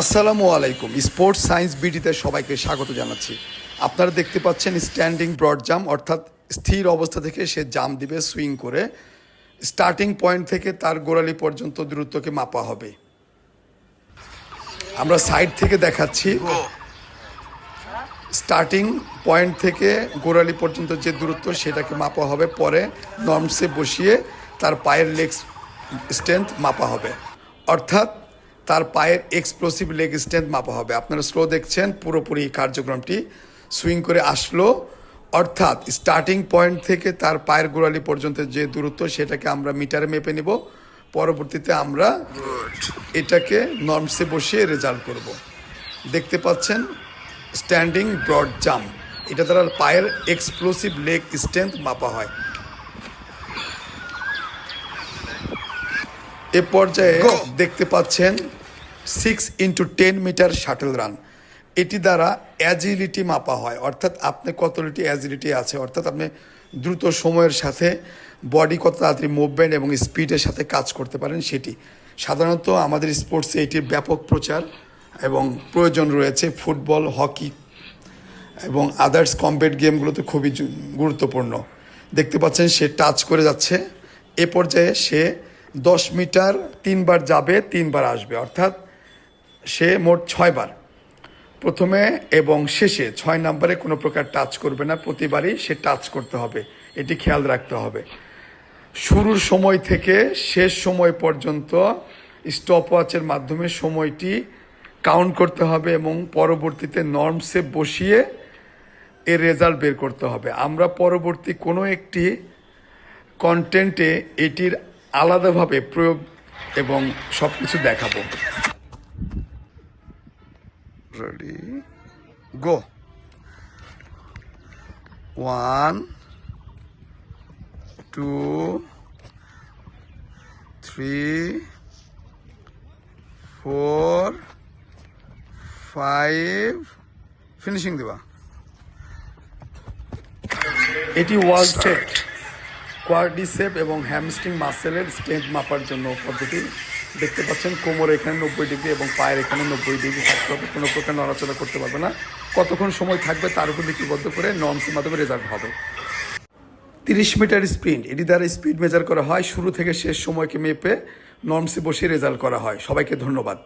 আসসালামু আলাইকুম। Sports science বিডিতে সবাইকে স্বাগত জানাচ্ছি। আপনারা দেখতে পাচ্ছেন স্ট্যান্ডিং ব্রড জাম অর্থাৎ স্থির অবস্থা থেকে সে জাম দিবে সুইং করে। স্টার্টিং পয়েন্ট থেকে তার গোড়ালি পর্যন্ত দূরত্বকে মাপা হবে। আমরা সাইড থেকে দেখাচ্ছি। স্টার্টিং পয়েন্ট থেকে গোড়ালি পর্যন্ত যে দূরত্ব, সেটাকে মাপা হবে। পরে নর্মসে বসিয়ে তার পায়ের লেগ স্ট্রেংথ মাপা হবে। অর্থাৎ তার পায়ের এক্সপ্লোসিভ লেগ স্ট্রেংথ মাপা হবে। আপনারা স্লো দেখছেন পুরোপুরি কার্যক্রমটি সুইং করে আসলো। অর্থাৎ স্টার্টিং পয়েন্ট থেকে তার পায়ের গোড়ালি পর্যন্ত যে দূরত্ব সেটাকে আমরা মিটারে মেপে নিব। পরবর্তীতে আমরা এটাকে নর্মসে বসিয়ে রেজাল্ট করব। দেখতে পাচ্ছেন স্ট্যান্ডিং ব্রড জাম্প এটা দ্বারা পায়ের এক্সপ্লোসিভ লেগ স্ট্রেংথ মাপা হয়। এ পর্যায়ে দেখতে পাচ্ছেন six into ten meter shuttle run এটি দ্বারা অ্যাজিলিটি মাপা হয়। অর্থাৎ আপনি কতটি অ্যাজিলিটি আছে, অর্থাৎ আপনি দ্রুত সময়ের সাথে বডি কত তাড়াতাড়ি মুভমেন্ট এবং স্পিডের সাথে কাজ করতে পারেন সেটি। সাধারণত আমাদের স্পোর্টসে এটির ব্যাপক প্রচার এবং প্রয়োজন রয়েছে ফুটবল, হকি এবং আদার্স কম্পেট গেমগুলোতে খুবই গুরুত্বপূর্ণ। দেখতে পাচ্ছেন সে টাচ করে যাচ্ছে। এ পর্যায়ে সে দশ মিটার তিনবার যাবে, তিনবার আসবে। অর্থাৎ সে মোট ছয়বার। প্রথমে এবং শেষে ছয় নম্বরে কোনো প্রকার টাচ করবে না, প্রতিবারই সে টাচ করতে হবে, এটি খেয়াল রাখতে হবে। শুরুর সময় থেকে শেষ সময় পর্যন্ত স্টপ ওয়াচের মাধ্যমে সময়টি কাউন্ট করতে হবে এবং পরবর্তীতে নর্মসে বসিয়ে এর রেজাল্ট বের করতে হবে। আমরা পরবর্তী কোনো একটি কন্টেন্টে এটির আলাদাভাবে প্রয়োগ এবং সব কিছু দেখাবো। Ready go one two three four five finishing দেবা। এটি ওয়াল সেট কোয়ার্ডিসেপ এবং হ্যামস্ট্রিং মাসেলের স্ট্রেংথ মাপার জন্য পদ্ধতি। দেখতে পাচ্ছেন কোমর এখানে নব্বই ডিগ্রি এবং পায়ের এখানে নব্বই ডিগ্রি। থাকতে হবে কোনো প্রকার নড়াচড়া করতে পারবে না। কতক্ষণ সময় থাকবে তার উপর লিপিবদ্ধ করে নর্মসের মাধ্যমে রেজাল্ট হবে। তিরিশ মিটার স্প্রিন্ট এটি দ্বারা স্পিড মেজার করা হয়। শুরু থেকে শেষ সময়কে মেপে নর্মসে বসে রেজাল্ট করা হয়। সবাইকে ধন্যবাদ।